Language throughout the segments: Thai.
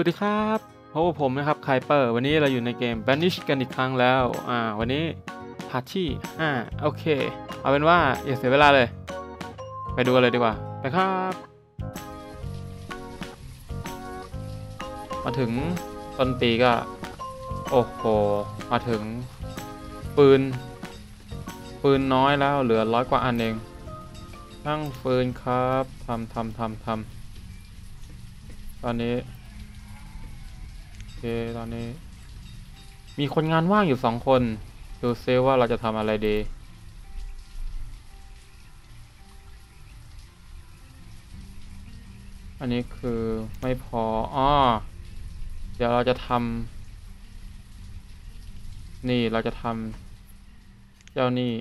วัสดีครับพบกับผมนะครับไคเปอร์วันนี้เราอยู่ในเกม Banish กันอีกครั้งแล้ว อ่า วันนี้พาร์ทที่5โอเค เอาเป็นว่าอย่าเสียเวลาเลย ไปดูกันเลยดีกว่า ไปครับ มาถึงต้นปีก็ โอ้โห มาถึง ปืน ปืนน้อยแล้วเหลือร้อยกว่าอันเองตั้งฟืนครับทำทำทำทำตอนนี้ เคตอนนี้ มีคนงานว่างอยู่สองคน ดูซิว่าเราจะทำอะไรดี อันนี้คือไม่พออ้อเดี๋ยวเราจะทำนี่เราจะทำเจ้านี่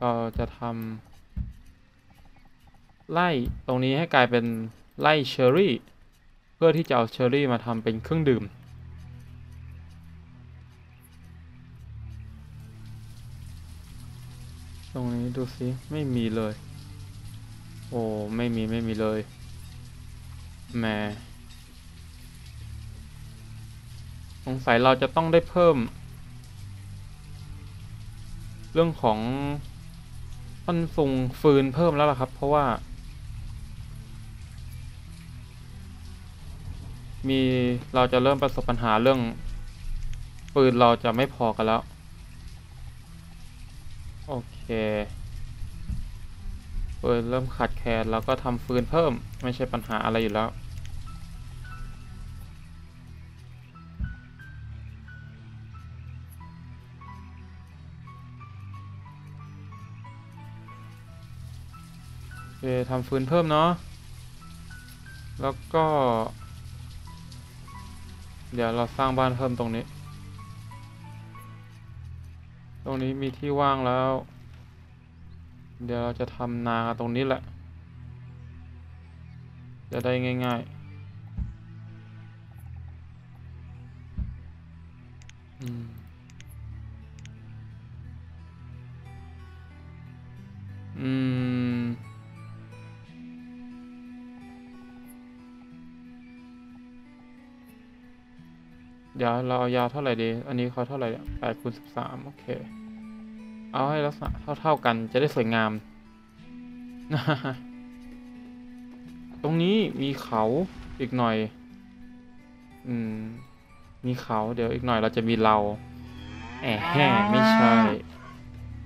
เราจะทำไล่ตรงนี้ให้กลายเป็นไล่เชอรี่ เพื่อที่จะเอาเชอร์รี่มาทำเป็นเครื่องดื่ม ตรงนี้ดูสิไม่มีเลย โอ้ไม่มีไม่มีเลยแหมสงสัยเราจะต้องได้เพิ่ม เรื่องของต้นซุงฟืนเพิ่มแล้วล่ะครับ เพราะว่า มีเราจะเริ่มประสบปัญหาเรื่อง ปืนเราจะไม่พอกันแล้ว โอเค ปืนเริ่มขาดแคลนแล้วก็ทำฟืนเพิ่มไม่ใช่ปัญหาอะไรอยู่แล้ว โอเคทำฟืนเพิ่มเนาะแล้วก็ เดี๋ยวเราสร้างบ้านเพิ่มตรงนี้ ตรงนี้มีที่ว่างแล้ว เดี๋ยวเราจะทำนาตรงนี้แหละ จะได้ง่ายๆ อืมอืม เดี๋ยวเราเอายาวเท่าไหร่ดี อันนี้เขาเท่าไหร่แปดคูณสิบสามโอเค เอาให้ลักษณะเท่าๆกันจะได้สวยงาม ตรงนี้มีเขาอีกหน่อย อืม มีเขาเดี๋ยวอีกหน่อยเราจะมีเรา แอะแห่ไม่ใช่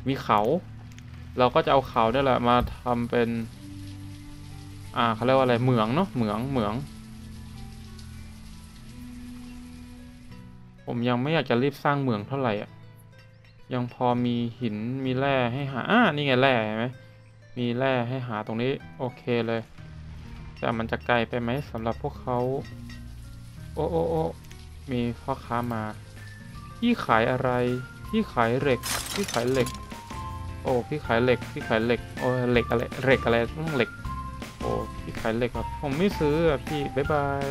มีเขา เราก็จะเอาเขาเนี่ยแหละมาทำเป็น อ่าเขาเรียกว่าอะไรเหมืองเนาะเหมืองเหมือง ผมยังไม่อยากจะรีบสร้างเมืองเท่าไหร่อะ ยังพอมีหินมีแร่ให้หาอ่านี่ไงแร่เห็นไหมมีแร่ให้หาตรงนี้โอเคเลย แต่มันจะไกลไปไหมสำหรับพวกเขา โอ้โอ้โอ้มีพ่อค้ามาพี่ขายอะไรพี่ขายเหล็กพี่ขายเหล็ก โอ้พี่ขายเหล็ก พี่ขายเหล็ก โอ้เหล็กอะไรเหล็กอะไรต้องเหล็ก โอ้พี่ขายเหล็กครับ ผมไม่ซื้ออะพี่ บ๊ายบาย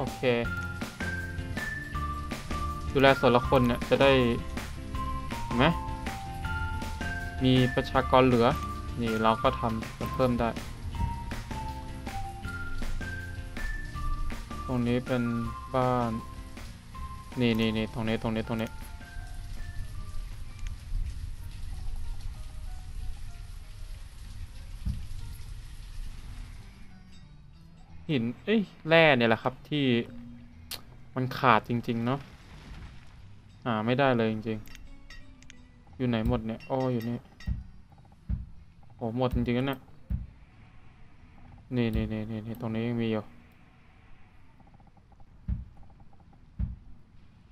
โอเค ดูแลส่วนละคนเนี่ย จะได้เห็นไหมมีประชากรเหลือ นี่เราก็ทำเพิ่มได้ ตรงนี้เป็นบ้าน นี่นี่นี่ตรงนี้ตรงนี้ตรงนี้ หิน เอ้ย แร่เนี่ยแหละครับที่มันขาดจริง ๆ เนาะหาไม่ได้เลยจริง ๆ อยู่ไหนหมดเนี่ยอ้ออยู่นี่ โอ้หมดจริงๆนะเนี่ยนี่นี่นี่นี่นี่ตรงนี้ยังมีอยู่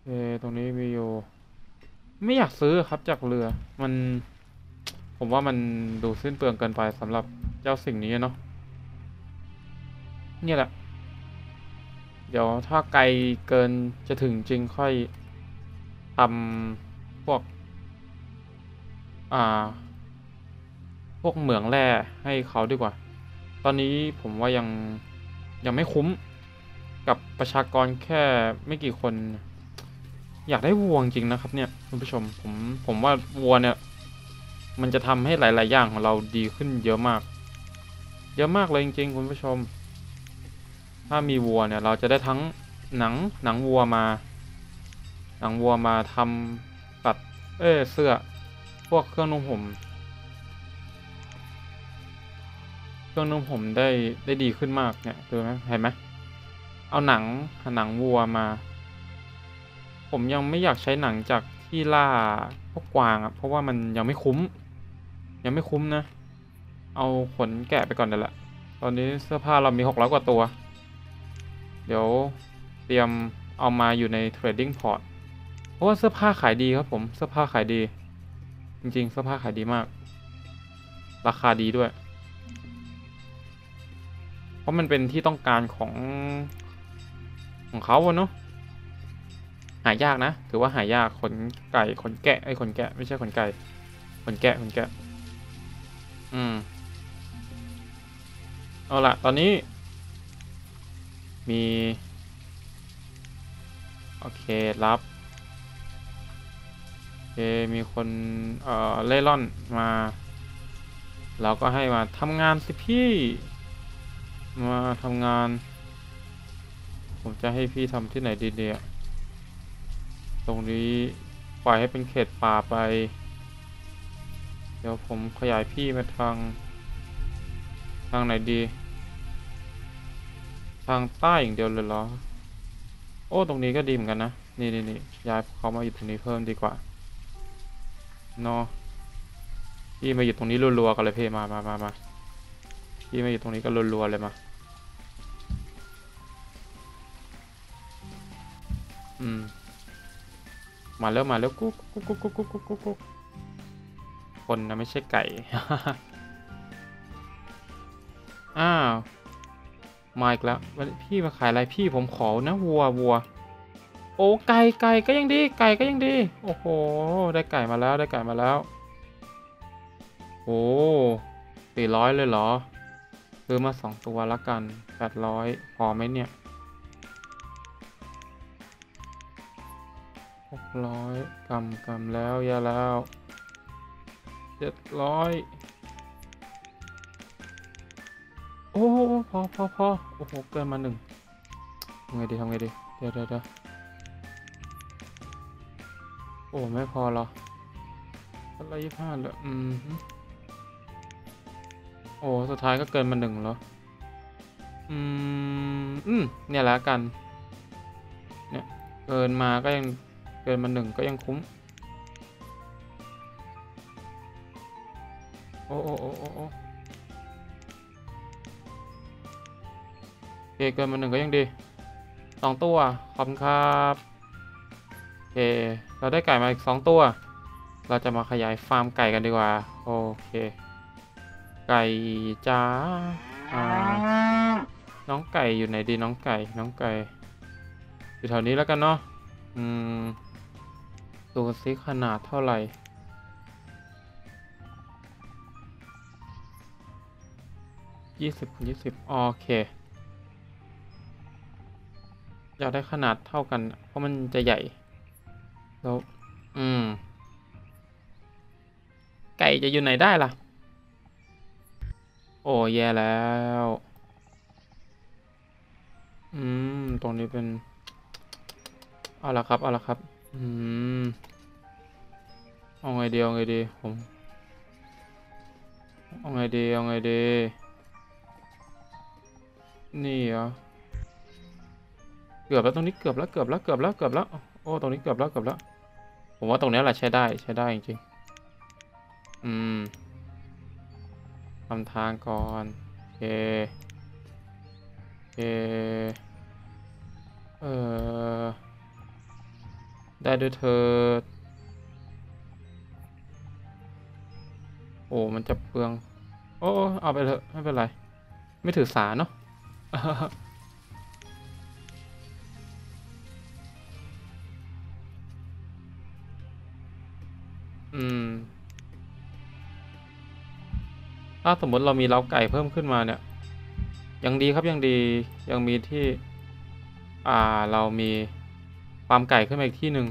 เออตรงนี้มีอยู่ ไม่อยากซื้อครับจากเรือ มัน ผมว่ามันดูสิ้นเปลืองเกินไปสำหรับเจ้าสิ่งนี้เนาะ เนี่ยแหละ เดี๋ยวถ้าไกลเกินจะถึงจริงค่อยทำพวก อ่า พวกเหมืองแร่ให้เขาดีกว่า ตอนนี้ผมว่ายังยังไม่คุ้มกับประชากรแค่ไม่กี่คน อยากได้วัวจริงนะครับเนี่ยคุณผู้ชมผมผมว่าวัวเนี่ย มันจะทำให้หลาย ๆ อย่างของเราดีขึ้นเยอะมาก เยอะมากเลยจริง ๆ คุณผู้ชม ถ้ามีวัวเนี่ยเราจะได้ทั้งหนังหนังวัวมา หนังวัวมาทำตัดเอ้เสื้อพวกเครื่องนุ่งห่มเครื่องนุ่งห่มได้ได้ดีขึ้นมากเนี่ยดูไหมเห็นไหมเอาหนังหนังวัวมา ผมยังไม่อยากใช้หนังจากที่ล่าพวกกวางอะเพราะว่ามันยังไม่คุ้ม ยังไม่คุ้มนะ เอาขนแกะไปก่อนเดี๋ยวละตอนนี้เสื้อผ้าเรามีหกร้อยกว่าตัว เดี๋ยวเตรียมเอามาอยู่ในเทรดดิ้งพอร์ตเพราะว่าเสื้อผ้าขายดีครับผมเสื้อผ้าขายดี จริงๆ เสื้อผ้าขายดีมาก ราคาดีด้วย เพราะมันเป็นที่ต้องการของของเขาเนาะหายากนะ ถือว่าหายากขนไก่ขนแกะไอ้ขนแกะไม่ใช่ขนไก่ขนแกะขนแกะ อืม เอาละตอนนี้ มี โอเค รับ โอเค มีคน เอ่อ เล่ร่อนมา เราก็ให้มาทำงานสิพี่ มาทำงาน ผมจะให้พี่ทำที่ไหนดีเนี่ยตรงนี้ปล่อยให้เป็นเขตป่าไป เดี๋ยวผมขยายพี่มาทาง ทางไหนดี ทางใต้อย่างเดียวเลยเหรอ โอ้ ตรงนี้ก็ดีเหมือนกันนะ นี่นี่นี่ย้ายเขามาอยู่ตรงนี้เพิ่มดีกว่าเนาะพี่มาอยู่ตรงนี้รัวๆกันเลยเพ่มามามามาพี่มาอยู่ตรงนี้ก็รัวๆเลยมา อืม มาแล้วมาแล้วกุ๊กกุ๊กกุ๊กกุ๊กกุ๊กกุ๊กกุ๊กกุ๊กคนนะไม่ใช่ไก่ อ้าว มาอีกแล้วพี่มาขายอะไรพี่ผมขอนะวัววัว โอ้ไก่ไก่ก็ยังดี ไก่ก็ยังดี โอ้โห ได้ไก่มาแล้วได้ไก่มาแล้ว โอ้สี่ร้อยเลยเหรอซื้อมาสองตัวละกันแปดร้อยพอไหมเนี่ยหกร้อยกำกำแล้วยาแล้วเจ็ดร้อย โอ้โหพอพอพอโอ้โหเกินมาหนึ่งทำไงดีทำไงดี เดี๋ยวเดี๋ยวเดี๋ยวโอ้ไม่พอหรออะไรยี่ห้าเหรออืมฮึโอ้สุดท้ายก็เกินมาหนึ่งเหรออืมอืมเนี่ยแหละกัน เนี่ยเกินมาก็ยังเกินมาหนึ่งก็ยังคุ้ม โอ้โอ้โอ้โอ้ เคเกินมาหนึ่งก็ยังดีสองตัว ขอบคุณครับโอเค เราได้ไก่มาอีกสองตัว เราจะมาขยายฟาร์มไก่กันดีกว่า โอเค ไก่จ้าอ่าน้องไก่อยู่ไหนดีน้องไก่ น้องไก่ อยู่แถวนี้แล้วกันเนาะ อืมดูซิขนาดเท่าไหร่ยี่สิบคูณยี่สิบโอเค อยากได้ขนาดเท่ากัน เพราะมันจะใหญ่ แล้ว อืม ไก่จะอยู่ไหนได้ล่ะ โอ้แย่แล้ว อืม ตรงนี้เป็น เอาละครับ เอาละครับ อืม เอาไงดี เอาไงดี ผม เอาไงดี เอาไงดี นี่เหรอ เกือบแล้วตรงนี้เกือบแล้วเกือบแล้วเกือบแล้วเกือบแล้วโอ้ตรงนี้เกือบแล้วเกือบแล้ว ผมว่าตรงนี้แหละใช้ได้ใช้ได้จริงๆอืมทำทางก่อนโอเคโอเคเออได้ด้วยเธอโอ้มันจะเปลือง โอ้โอ้เอาไปเถอะไม่เป็นไร ไม่ถือสาเนาะ อืม ถ้าสมมติเรามีเล้าไก่เพิ่มขึ้นมาเนี่ย ยังดีครับยังดียังมีที่ อ่าเรามีฟาร์มไก่ขึ้นมาอีกที่หนึ่ง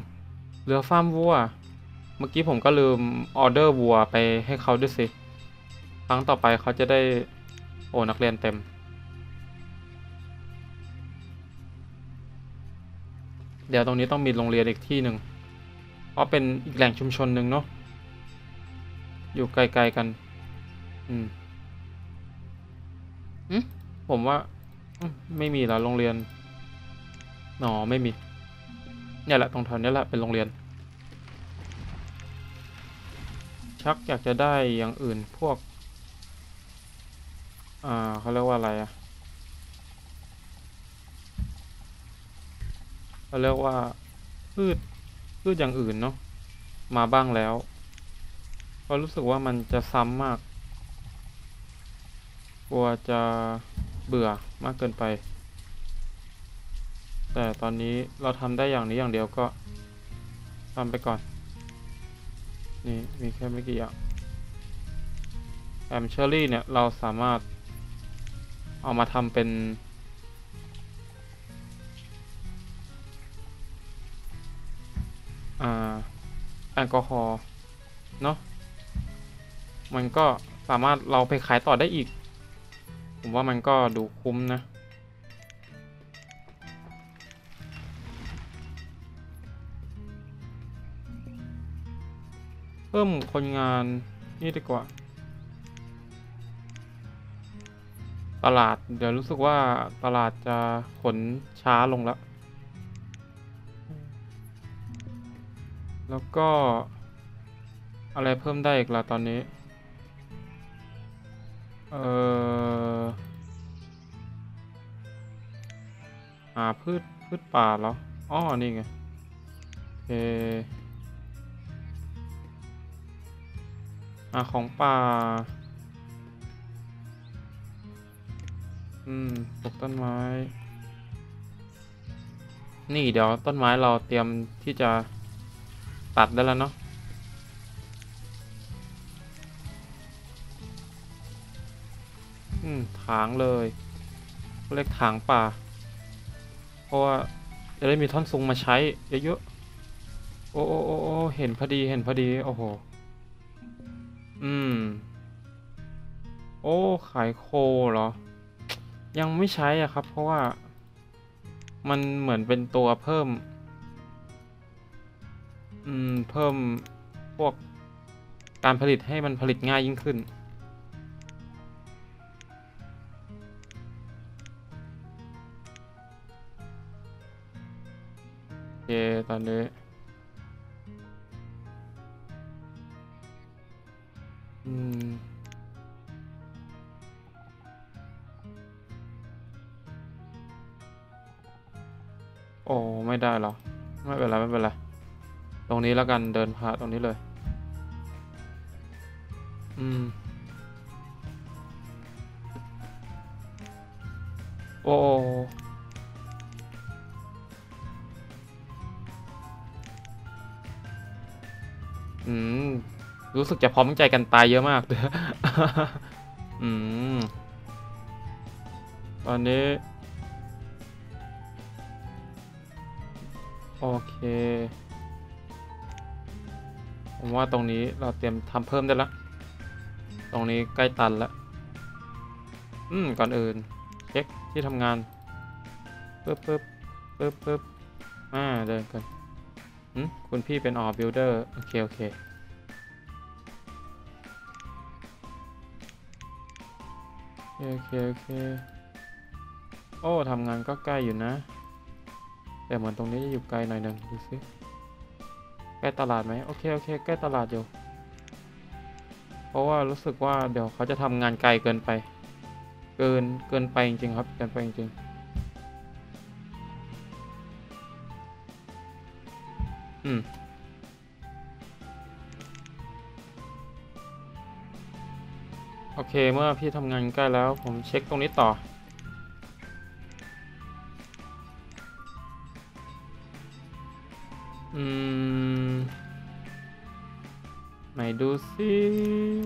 เหลือฟาร์มวัว เมื่อกี้ผมก็ลืมออเดอร์วัวไปให้เขาด้วยสิ ครั้งต่อไปเขาจะได้ โอ้นักเรียนเต็ม เดี๋ยวตรงนี้ต้องมีโรงเรียนอีกที่หนึ่งเพราะเป็นอีกแหล่งชุมชนหนึ่งเนาะ อยู่ไกลๆกัน อืมอืมผมว่าอืมไม่มีแล้วโรงเรียนหนอไม่มี เนี่ยแหละตรงแถวนี้แหละเป็นโรงเรียน ชักอยากจะได้อย่างอื่นพวก อ่าเขาเรียกว่าอะไรอะเขาเรียกว่าพืชพืชอย่างอื่นเนาะมาบ้างแล้ว ก็รู้สึกว่ามันจะซ้ำมาก กลัวจะเบื่อมากเกินไป แต่ตอนนี้เราทำได้อย่างนี้อย่างเดียวก็ทำไปก่อน นี่มีแค่ไม่กี่อย่างแอมเชอรี่เนี่ย เราสามารถเอามาทำเป็น อ่า แอลกอฮอล์เนาะ มันก็สามารถเราไปขายต่อได้อีก ผมว่ามันก็ดูคุ้มนะ เพิ่มคนงานนี่ดีกว่า ตลาดเดี๋ยวรู้สึกว่าตลาดจะขนช้าลงแล้ว แล้วก็อะไรเพิ่มได้อีกล่ะตอนนี้ เออหาพืชพืชป่าเหรออ๋อนี่ไงโอเคหาของป่า อืมปลูกต้นไม้ นี่เดี๋ยวต้นไม้เราเตรียมที่จะตัดได้แล้วเนาะ อืมถางเลยเรียกถางป่า เพราะว่าจะได้มีท่อนซุงมาใช้เยอะๆ โอ้โอ้โอ้โอเห็นพอดีเห็นพอดี โอ้โห อืม โอ้ ขายโคเหรอ ยังไม่ใช้อะครับ เพราะว่า มันเหมือนเป็นตัวเพิ่ม อืม เพิ่มพวกการผลิตให้มันผลิตง่ายยิ่งขึ้น ตอนนี้อืมโอ้ ไม่ได้เหรอ ไม่เป็นไร ไม่เป็นไร ตรงนี้แล้วกันเดินผ่านตรงนี้เลย อืม โอ้ อืม รู้สึกจะพร้อมใจกันตายเยอะมากอืม ตอนนี้ โอเค ผมว่าตรงนี้เราเตรียมทำเพิ่มได้ล้วตรงนี้ใกล้ตันล้วอืม ก่อนอื่น เช็คที่ทำงานปึ๊บปึ๊บปึ๊บปึ๊บอ่า เดินกัน คุณพี่เป็นออบิลเดอร์โอเค โอเค โอเค โอเค โอ้ทำงานก็ใกล้อยู่นะ แต่เหมือนตรงนี้จะอยู่ไกลหน่อยหนึ่งดูสิใกล้ตลาดไหมโอเค โอเค ใกล้ตลาดอยู่ เพราะว่ารู้สึกว่าเดี๋ยวเขาจะทำงานไกลเกินไป เกิน เกินไปจริงๆครับ เกินไปจริงๆ โอเค เมื่อพี่ทำงานใกล้แล้ว ผมเช็คตรงนี้ต่อไหนดูซิ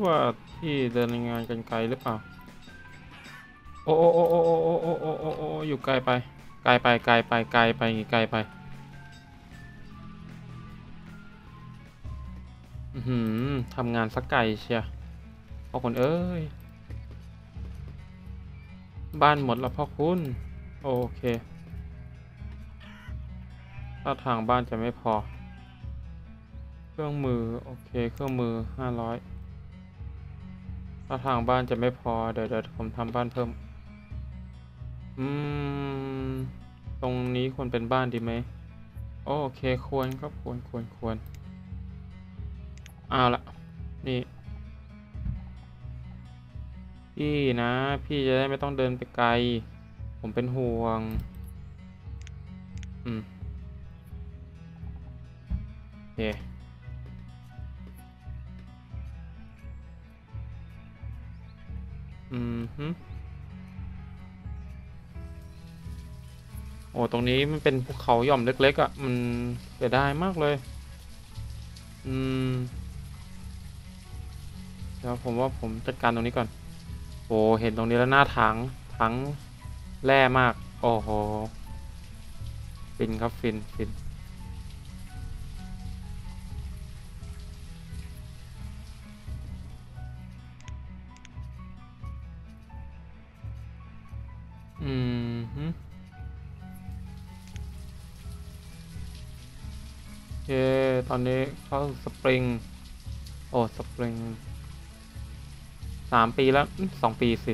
ว่าที่เดินงานกันไกลหรือเปล่า โอ้โอ้โอ้โอ้โอ้โอ้โอ้อยู่ไกลไป ไกลไปไกลไปไกลไปไกลไป อือหือทำงานสักไกลเชียพ่อคนเอ้ย บ้านหมดแล้วพ่อคุณ โอเคถ้าทางบ้านจะไม่พอ เครื่องมือ โอเค เครื่องมือห้าร้อยถ้าทางบ้านจะไม่พอ เดี๋ยวเดี๋ยวผมทำบ้านเพิ่ม อืม ตรงนี้ควรเป็นบ้านดีไหม โอเค ควรครับควรควรควร เอาละนี่พี่นะ พี่จะได้ไม่ต้องเดินไปไกล ผมเป็นห่วง อืมโอเคอืมฮึโอ้ ตรงนี้มันเป็นภูเขาหย่อมเล็กๆอะ่ะ มันเสียดายมากเลย อืม เดี๋ยวผมว่าผมจัดการตรงนี้ก่อน โอ้เห็นตรงนี้แล้วหน้าถังถังแร่มาก โอ้โห ฟินครับฟินฟินอืมฮึโอเค ตอนนี้เข้าสปริง โอ้ สปริง สามปีแล้วสองปีสิ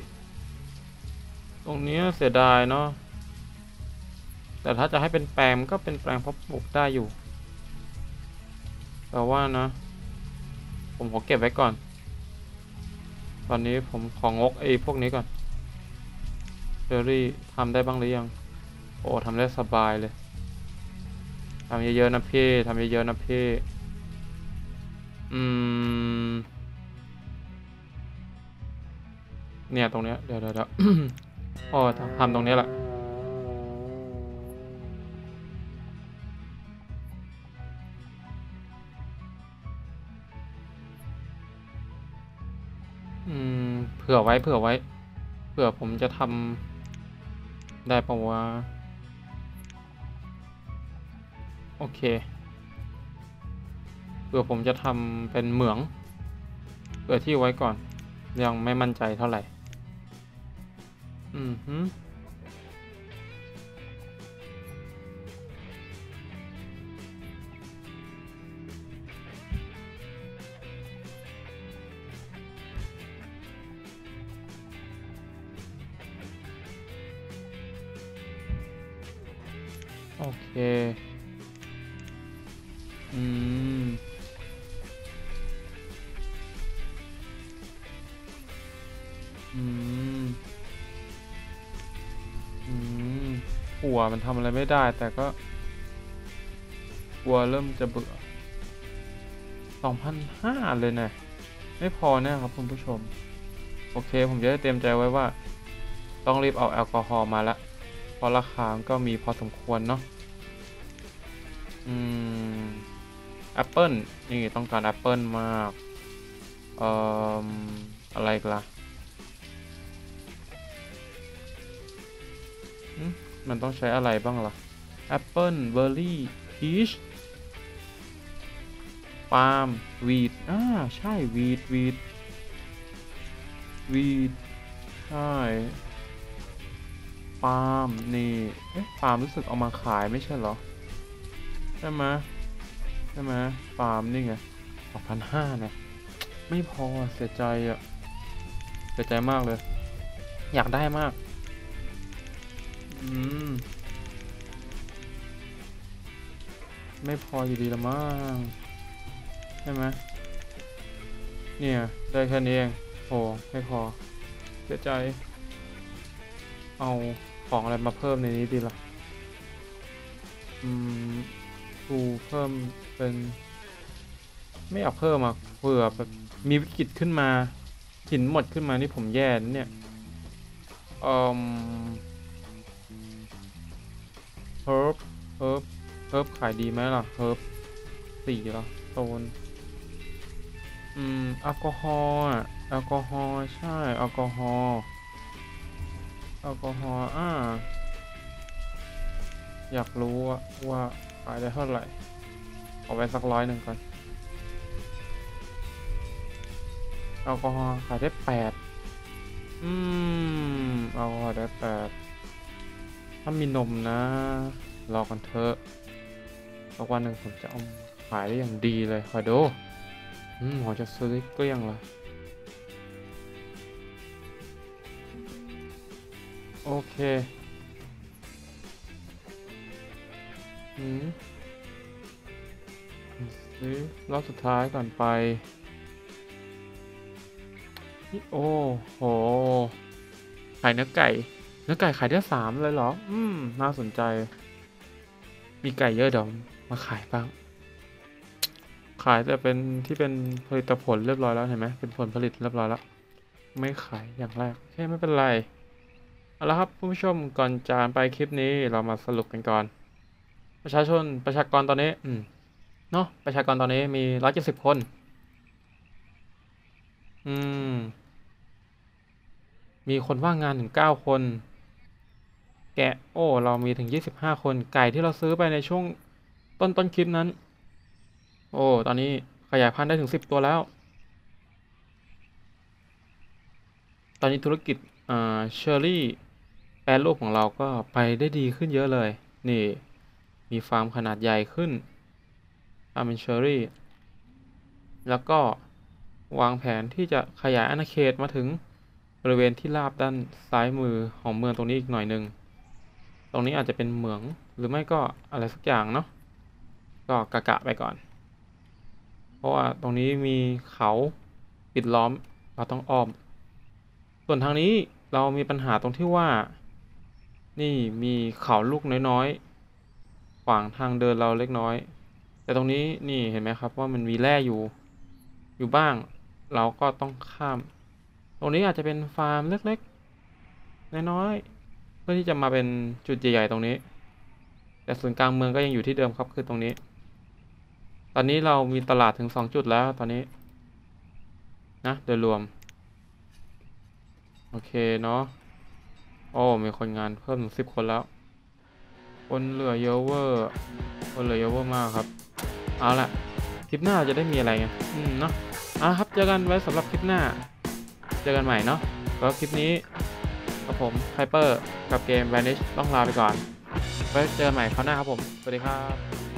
ตรงนี้เสียดายเนาะแต่ถ้าจะให้เป็นแปลงก็เป็นแปลงเพาะปลูกได้อยู่ แต่ว่านะ ผมขอเก็บไว้ก่อน ตอนนี้ผมของงกไอ้พวกนี้ก่อนเชอรี่ทำได้บ้างหรือยัง โอ้ทำได้สบายเลยทำเยอะๆนะพี่ทำเยอะๆนะพี่อืม เนี่ยตรงเนี้ยเดี๋ยวเดี๋ยวเดี๋ยวอ๋อทำตรงเนี้ยแหละอืมเผื่อไว้เผื่อไว้ เผื่อผมจะทำได้ปะวะโอเค เผื่อผมจะทำเป็นเหมือง เผื่อที่ไว้ก่อน ยังไม่มั่นใจเท่าไหร่ Mm-hmm. Okay. Mm. มันทำอะไรไม่ได้ แต่ก็ กลัวเริ่มจะเบื่อสองพันห้าเลยนะ ไม่พอแน่ครับคุณผู้ชม โอเค ผมจะได้เตรียมใจไว้ว่า ต้องรีบเอาแอลกอฮอล์มาละเพราะราคามก็มีพอสมควรเนาะอืมแอปเปิลนี่ต้องการแอปเปิลมากเอ่ออะไรอีกล่ะอื มันต้องใช้อะไรบ้างล่ะแอปเปิลเบอร์รี่พีชปาล์มวีดอ่าใช่วีดวีดวีดใช่ปาล์มนี่เอ๊ะปาล์มรู้สึกเอามาขายไม่ใช่เหรอช่ไหมใช่ไหมฟาร์มนี่ไงสองพันห้าเนี่ยไม่พอเสียใจอะเสียใจมากเลย อยากได้มาก อืม ไม่พออยู่ดีละมั้งใช่ไหมเนี่ย ได้แค่นี้เองโอ้ไม่พอเสียใจ เอาของอะไรมาเพิ่มในนี้ดีล่ะ อืมดูเพิ่มเป็น ไม่อยากเพิ่มอะเผื่อแบบมีวิกฤตขึ้นมาหินหมดขึ้นมานี่ผมแย่นเนี่ยอ่อ เฮิร์บเฮิร์บเฮิร์บขายดีไหมล่ะเฮิร์บสี่เหรอโซนอืมแอลกอฮอล์อะแอลกอฮอล์ใช่แอลกอฮอล์แอลกอฮอล์อ่าอยากรู้ว่าว่าขายได้เท่าไหร่เอาไว้สักร้อยหนึ่งก่อนแอลกอฮอล์ขายได้แปดอืมแอลกอฮอล์ได้แปด ถ้ามีนมนะ รอกันเถอะสักวันหนึ่งผมจะเอาขายได้อย่างดีเลยคอยดูอืมผมจะซื้อเกลี้ยงเลย โอเคอืมซื้อรอบสุดท้ายก่อนไปนี่โอ้โห ขายเนื้อไก่ เนื้อไก่ขายได้สามเลยเหรอ อืม น่าสนใจ มีไก่เยอะเดี๋ยวมาขายบ้าง ขายแต่เป็นที่เป็นผลิตผลเรียบร้อยแล้วเห็นไหมเป็นผลผลิตเรียบร้อยแล้ว ไม่ขายอย่างแรกโอเคไม่เป็นไร เอาละครับผู้ชมก่อนจานไปคลิปนี้เรามาสรุปกันก่อน ประชาชนประชากรตอนนี้ อืม เนาะประชากรตอนนี้มีร้อยเจ็ดสิบคน อืมมีคนว่างงานถึงเก้าคน แกะโอ้เรามีถึงยี่สิบห้าคนไก่ที่เราซื้อไปในช่วงต้นต้นคลิปนั้น โอ้ตอนนี้ขยายพันธุ์ได้ถึงสิบตัวแล้ว ตอนนี้ธุรกิจอ่าเชอร์รี่แปรรูปของเราก็ไปได้ดีขึ้นเยอะเลย นี่ มีฟาร์มขนาดใหญ่ขึ้นฟาร์มเป็นเชอรี่แล้วก็วางแผนที่จะขยายอาณาเขตมาถึงบริเวณที่ราบด้านซ้ายมือของเมืองตรงนี้อีกหน่อยหนึ่ง รงนี้อาจจะเป็นเหมืองหรือไม่ก็อะไรสักอย่างเนาะก็กะกะไปก่อน เพราะว่าตรงนี้มีเขาปิดล้อมเราต้องอ้อม ส่วนทางนี้เรามีปัญหาตรงที่ว่า นี่มีเขาลูกน้อยๆขวางทางเดินเราเล็กน้อย แต่ตรงนี้นี่เห็นไหมครับว่ามันมีแร่อยู่อยู่บ้าง เราก็ต้องข้าม ตรงนี้อาจจะเป็นฟาร์มเล็กๆน้อยๆ พื่อที่จะมาเป็นจุดใหญ่ๆตรงนี้ แต่ศูนย์กลางเมืองก็ยังอยู่ที่เดิมครับคือตรงนี้ ตอนนี้เรามีตลาดถึงสองจุดแล้วตอนนี้ นะโดยรวม โอเคเนาะโอ้มีคนงานเพิ่มถึงสิบคนแล้ว คนเหลือเยอะเวอร์คนเหลือเยอะเวอร์มากครับเอาละคลิปหน้าจะได้มีอะไรไงอืมเนาะอะครับเจอกันไว้สำหรับคลิปหน้า เจอกันใหม่เนาะแล้วคลิปนี้ กับผมไฮเปอร์กับเกม Vanish ต้องลาไปก่อนไว้เจอกันใหม่คราวหน้าครับผม สวัสดีครับ